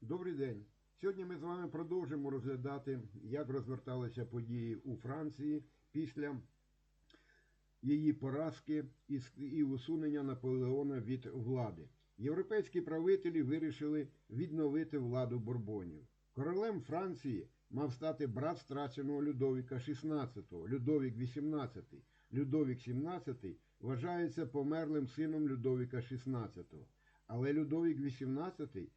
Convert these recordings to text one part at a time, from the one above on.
Добрий день. Сьогодні ми з вами продовжимо розглядати, як розверталися події у Франції після її поразки і усунення Наполеона від влади. Європейські правителі вирішили відновити владу Бурбонів. Королем Франції мав стати брат страченого Людовіка XVI, Людовік XVIII. Людовік XVII вважається померлим сином Людовіка XVI. Але Людовік XVIII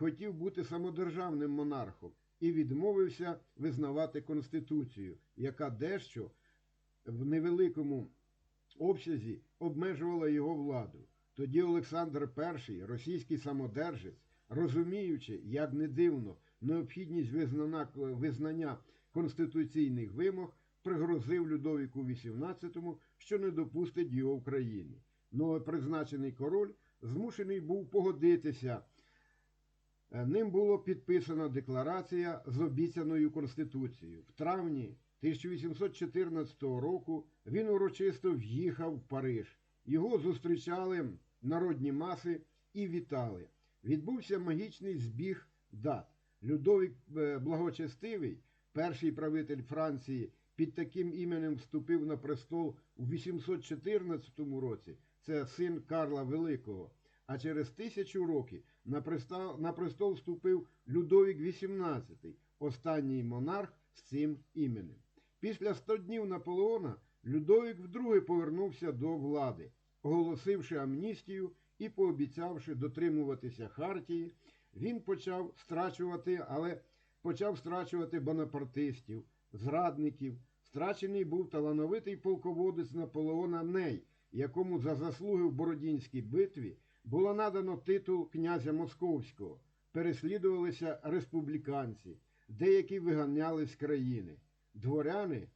хотів бути самодержавним монархом і відмовився визнавати Конституцію, яка дещо в невеликому обсязі обмежувала його владу. Тоді Олександр І, російський самодержець, розуміючи, як не дивно, необхідність визнання, конституційних вимог, пригрозив Людовіку XVIII, що не допустить його в країні. Новопризначений король змушений був погодитися. Ним було підписана декларація з обіцяною Конституцією. В травні 1814 року він урочисто в'їхав в Париж. Його зустрічали народні маси і вітали. Відбувся магічний збіг дат. Людовік е, Благочестивий, перший правитель Франції, під таким іменем вступив на престол у 814 році. Це син Карла Великого. А через тисячу років на престол, на престол вступив Людовік XVIII, останній монарх з цим іменем. Після 100 днів Наполеона Людовік вдруге повернувся до влади, оголосивши амністію і пообіцявши дотримуватися хартії, він почав страчувати, але почав страчувати бонапартистів, зрадників. Страчений був талановитий полководець Наполеона Ней, якому за заслуги в Бородінській битві було надано титул князя Московського. Переслідувалися республіканці, деякі виганяли з країни. Дворяни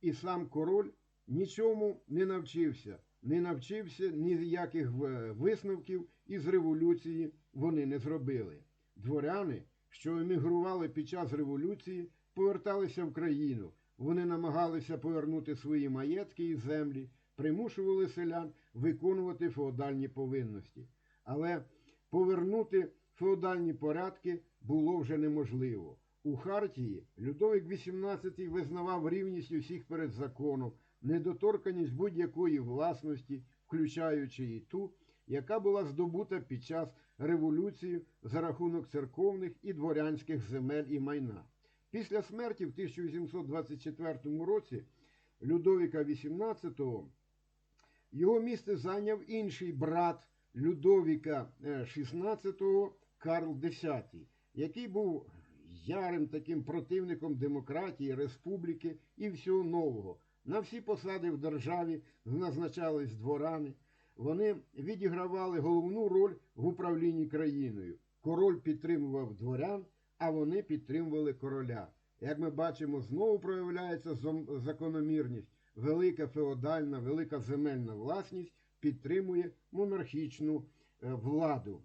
і сам король нічому не навчився, не навчився ніяких е, висновків із революції вони не зробили. Дворяни, що емігрували під час революції, поверталися в країну. Вони намагалися повернути свої маєтки і землі, примушували селян виконувати феодальні повинності. Але повернути феодальні порядки було вже неможливо. У Хартії Людовик XVIII визнавав рівність усіх перед законом, недоторканість будь-якої власності, включаючи і ту, яка була здобута під час революції за рахунок церковних і дворянських земель і майна. Після смерті в 1824 році Людовіка XVIII його місце зайняв інший брат Людовіка XVI Карл X, який був ярим таким противником демократії, республіки і всього нового. На всі посади в державі назначались дворани. Вони відігравали головну роль в управлінні країною. Король підтримував дворян, а вони підтримували короля. Як ми бачимо, знову проявляється закономірність. Велика феодальна, велика земельна власність підтримує монархічну е, владу.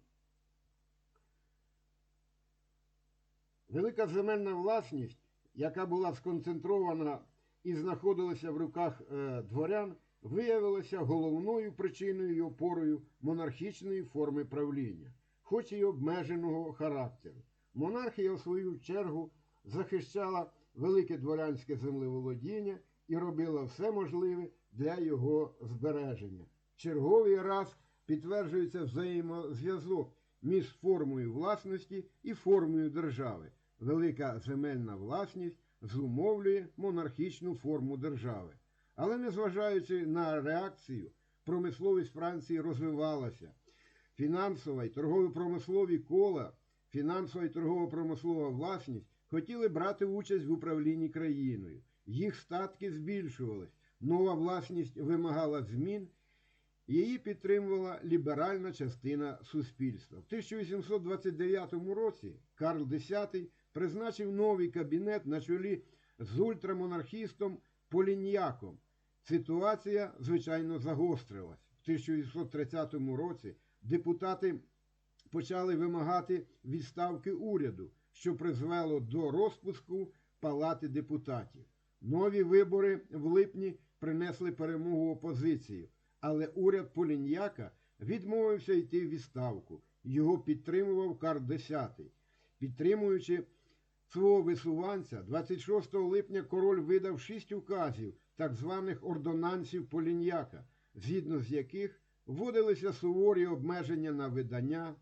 Велика земельна власність, яка була сконцентрована і знаходилася в руках е, дворян, виявилася головною причиною і опорою монархічної форми правління, хоч і обмеженого характеру. Монархія, в свою чергу, захищала велике дворянське землеволодіння і робила все можливе для його збереження. Черговий раз підтверджується взаємозв'язок між формою власності і формою держави. Велика земельна власність зумовлює монархічну форму держави. Але незважаючи на реакцію, промисловість Франції розвивалася. Фінансова і торгово-промислові кола, фінансова і торгово-промислова власність хотіли брати участь в управлінні країною. Їх статки збільшувались, нова власність вимагала змін, її підтримувала ліберальна частина суспільства. В 1829 році Карл X призначив новий кабінет на чолі з ультрамонархістом Поліньяком. Ситуація, звичайно, загострилась. В 1830 році депутати почали вимагати відставки уряду, що призвело до розпуску Палати депутатів. Нові вибори в липні принесли перемогу опозиції, але уряд Поліньяка відмовився йти в відставку Його підтримував Карл X. Підтримуючи свого висуванця, 26 липня король видав шість указів, так званих ордонансів Поліньяка, згідно з яких вводилися суворі обмеження на видання,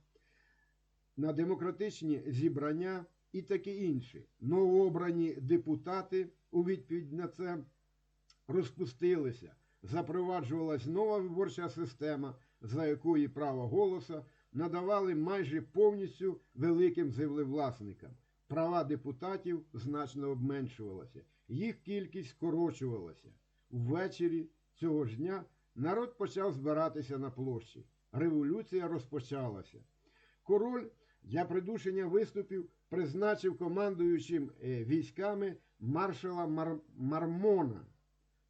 на демократичні зібрання і таке інше. Новообрані депутати у відповідь на це розпустилися. Запроваджувалась нова виборча система, за якої право голосу надавали майже повністю великим землевласникам. Права депутатів значно обменшувалися, їх кількість скорочувалася. Ввечері цього ж дня народ почав збиратися на площі. Революція розпочалася. Король для придушення виступів призначив командуючим е, військами маршала Мар... Мармона,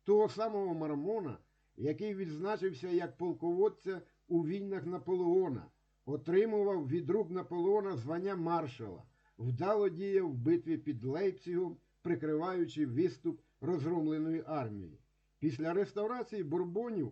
того самого Мармона, який відзначився як полководця у війнах Наполеона, отримував від рук Наполеона звання маршала, вдало діяв в битві під Лейпцигом, прикриваючи виступ розгромленої армії. Після реставрації бурбонів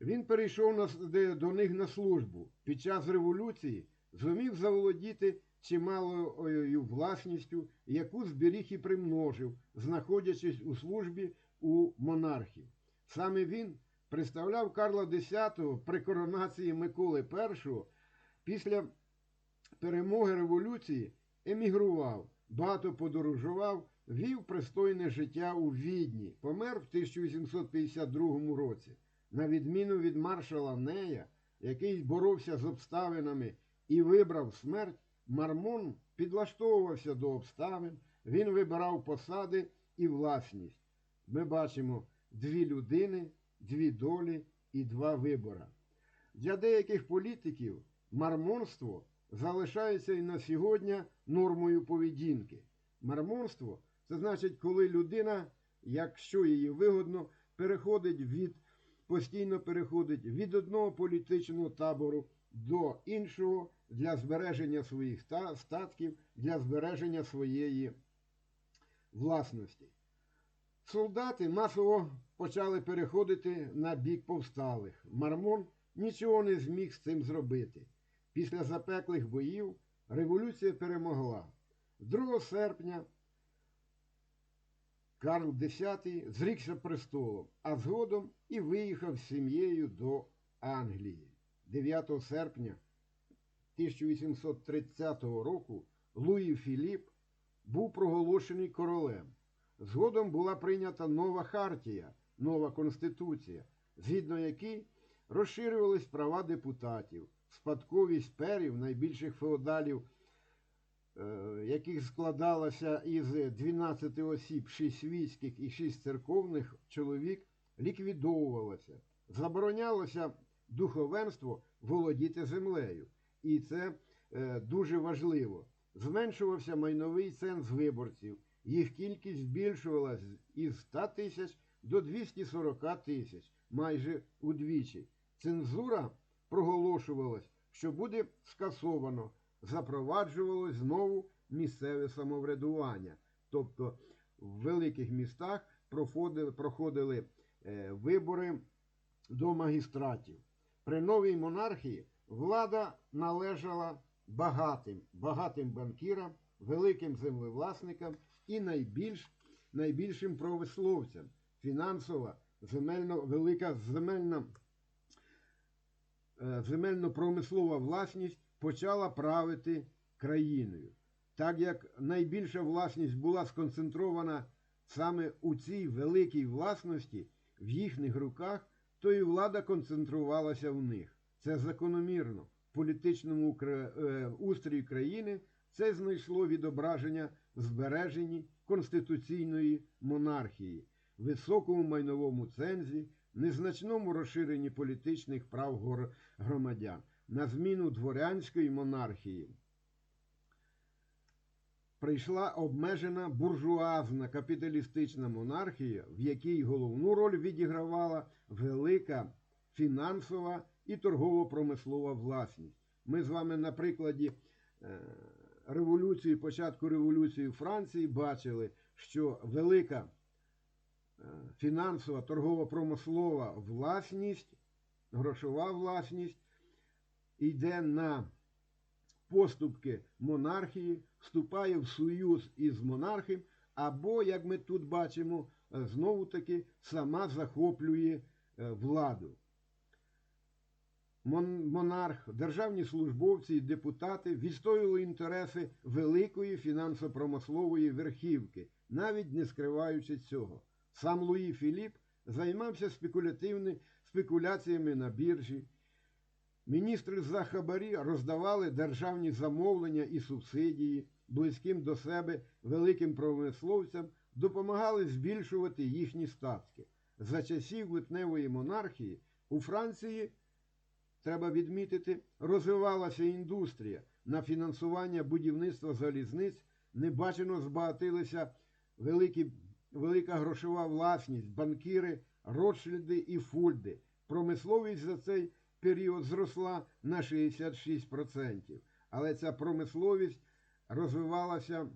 він перейшов до них на службу. Під час революції зумів заволодіти чималою власністю, яку зберіг і примножив, знаходячись у службі у монархів. Саме він представляв Карла X при коронації Миколи І після перемоги революції емігрував, багато подорожував, вів пристойне життя у Відні, помер в 1852 році. На відміну від маршала Нея, який боровся з обставинами і вибрав смерть, Мармон підлаштовувався до обставин, він вибирав посади і власність. Ми бачимо дві людини, дві долі і два вибора. Для деяких політиків мармонство залишається і на сьогодні нормою поведінки. Мармонство це значить, коли людина, якщо їй вигодно, переходить від постійно переходить від одного політичного табору до іншого для збереження своїх статків, для збереження своєї власності. Солдати масово почали переходити на бік повсталих. Мармон нічого не зміг з цим зробити. Після запеклих боїв революція перемогла. 2 серпня Карл X зрікся престолом, а згодом і виїхав з сім'єю до Англії. 9 серпня 1830 року Луї Філіп був проголошений королем. Згодом була прийнята нова хартія, нова конституція, згідно якій розширювались права депутатів, спадковість перів найбільших феодалів, е, яких складалося із 12 осіб, 6 світських і 6 церковних чоловік, ліквідовувалася. Заборонялося духовенство володіти землею. І це е, дуже важливо. Зменшувався майновий ценз виборців. Їх кількість збільшувалась із 100 тисяч до 240 тисяч, майже удвічі. Цензура проголошувалась, що буде скасовано, запроваджувалось знову місцеве самоврядування. Тобто в великих містах проходили, проходили е, вибори до магістратів. При новій монархії влада належала багатим, багатим банкірам, великим землевласникам і найбільш, найбільшим промисловцям. Фінансова, земельно, велика земельна, е, земельно-промислова власність почала правити країною. Так як найбільша власність була сконцентрована саме у цій великій власності в їхніх руках, то і влада концентрувалася в них. Це закономірно. В політичному е, устрої країни це знайшло відображення в збереженні конституційної монархії, високому майновому цензі, незначному розширенні політичних прав громадян, на зміну дворянської монархії. Прийшла обмежена буржуазна капіталістична монархія, в якій головну роль відігравала велика фінансова і торгово-промислова власність. Ми з вами на прикладі е, революції, початку революції Франції бачили, що велика е, фінансова торгово-промислова власність, грошова власність йде на поступки монархії, вступає в союз із монархом, або, як ми тут бачимо, е, знову таки сама захоплює е, владу. Монарх, державні службовці і депутати відстоювали інтереси великої фінансово-промислової верхівки, навіть не скриваючи цього. Сам Луї Філіп займався спекулятивними спекуляціями на біржі. Міністри за хабарі роздавали державні замовлення і субсидії близьким до себе великим промисловцям, допомагали збільшувати їхні статки. За часів липневої монархії у Франції, треба відмітити, розвивалася індустрія на фінансування будівництва залізниць, небачено збагатилися великі, велика грошова власність, банкіри, Ротшильди і Фульди. Промисловість за цей період зросла на 66%. Але ця промисловість розвивалася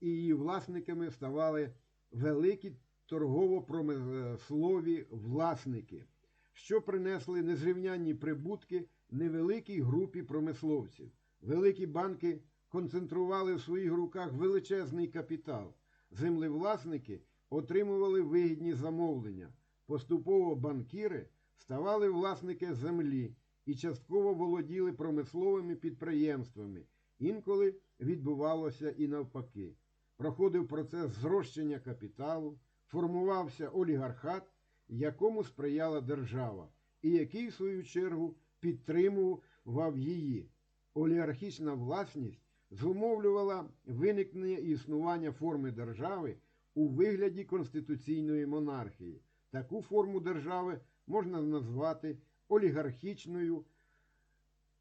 і її власниками ставали великі торгово-промислові власники, що принесли незрівнянні прибутки невеликій групі промисловців. Великі банки концентрували в своїх руках величезний капітал. Землевласники отримували вигідні замовлення. Поступово банкіри ставали власники землі і частково володіли промисловими підприємствами. Інколи відбувалося і навпаки. Проходив процес зрощення капіталу, формувався олігархат, якому сприяла держава, і який, в свою чергу, підтримував її. Олігархічна власність зумовлювала виникнення і існування форми держави у вигляді конституційної монархії. Таку форму держави можна назвати олігархічною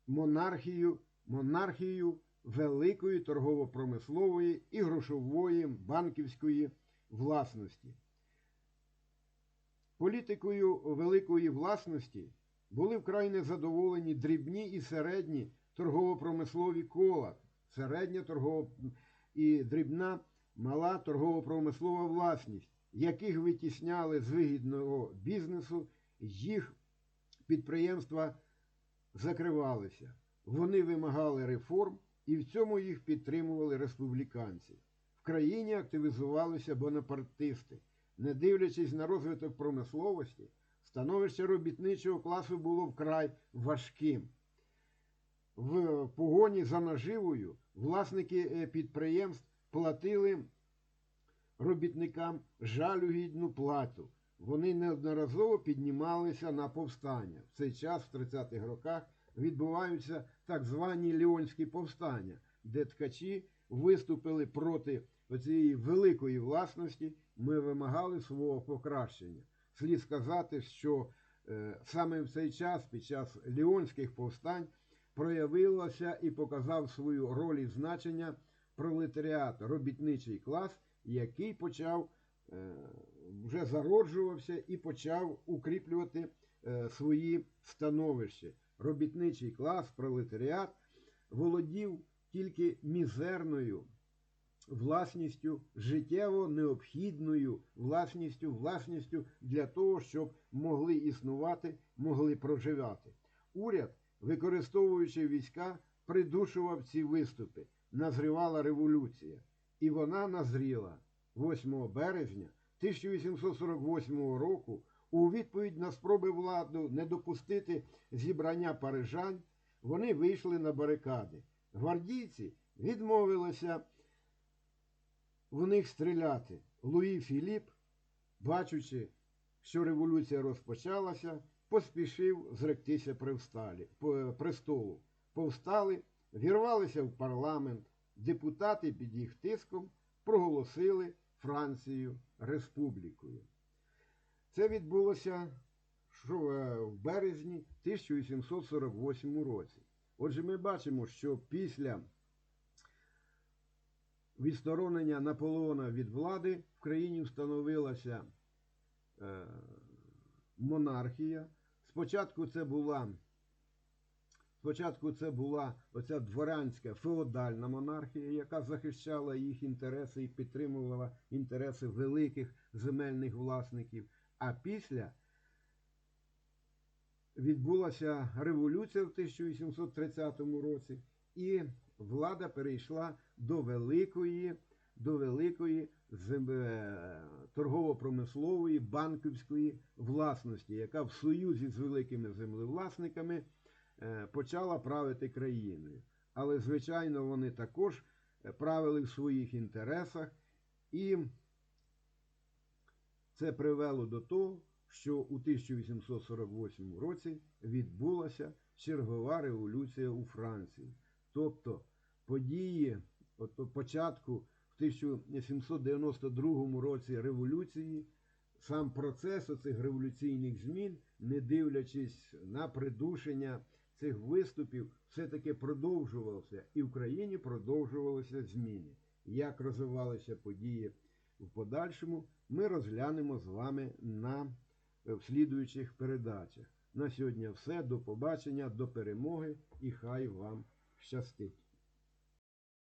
монархією, монархією великої торгово-промислової і грошової банківської власності. Політикою великої власності були вкрай незадоволені дрібні і середні торгово-промислові кола, середня торгово і дрібна мала торгово-промислова власність, яких витісняли з вигідного бізнесу, їх підприємства закривалися. Вони вимагали реформ і в цьому їх підтримували республіканці. В країні активізувалися бонапартисти. Не дивлячись на розвиток промисловості, становище робітничого класу було вкрай важким. В погоні за наживою власники е, підприємств платили робітникам жалюгідну плату. Вони неодноразово піднімалися на повстання. В цей час, в 30-х роках, відбуваються так звані Ліонські повстання, де ткачі виступили проти цієї великої власності, ми вимагали свого покращення. Слід сказати, що е, саме в цей час, під час Ліонських повстань, проявилося і показав свою роль і значення пролетаріат, робітничий клас, який почав е, вже зароджувався і почав укріплювати е, свої становища. Робітничий клас, пролетаріат володів тільки мізерною власністю, життєво необхідною власністю, власністю для того, щоб могли існувати, могли проживати. Уряд, використовуючи війська, придушував ці виступи. Назрівала революція. І вона назріла 8 березня 1848 року у відповідь на спроби владу не допустити зібрання парижан, вони вийшли на барикади. Гвардійці відмовилися в них стріляти. Луї Філіп, бачучи, що революція розпочалася, поспішив зректися престолу. Повстали, вірвалися в парламент. Депутати під їх тиском проголосили Францію республікою. Це відбулося що, е, в березні 1848 році. Отже, ми бачимо, що після відсторонення Наполеона від влади в країні встановилася е, монархія. Спочатку це була Спочатку це була оця дворянська феодальна монархія, яка захищала їх інтереси і підтримувала інтереси великих земельних власників. А після відбулася революція в 1830 році, і влада перейшла до великої, до великої е, торгово-промислової банківської власності, яка в союзі з великими землевласниками почала правити країною. Але, звичайно, вони також е, правили в своїх інтересах, і це привело до того, що у 1848 році відбулася чергова революція у Франції. Тобто події от початку в 1792 році революції, сам процес оцих революційних змін, не дивлячись на придушення цих виступів, все-таки продовжувався. І в країні продовжувалися зміни. Як розвивалися події в подальшому, ми розглянемо з вами на е, в слідуючих передачах. На сьогодні все. До побачення, до перемоги і хай вам щастить.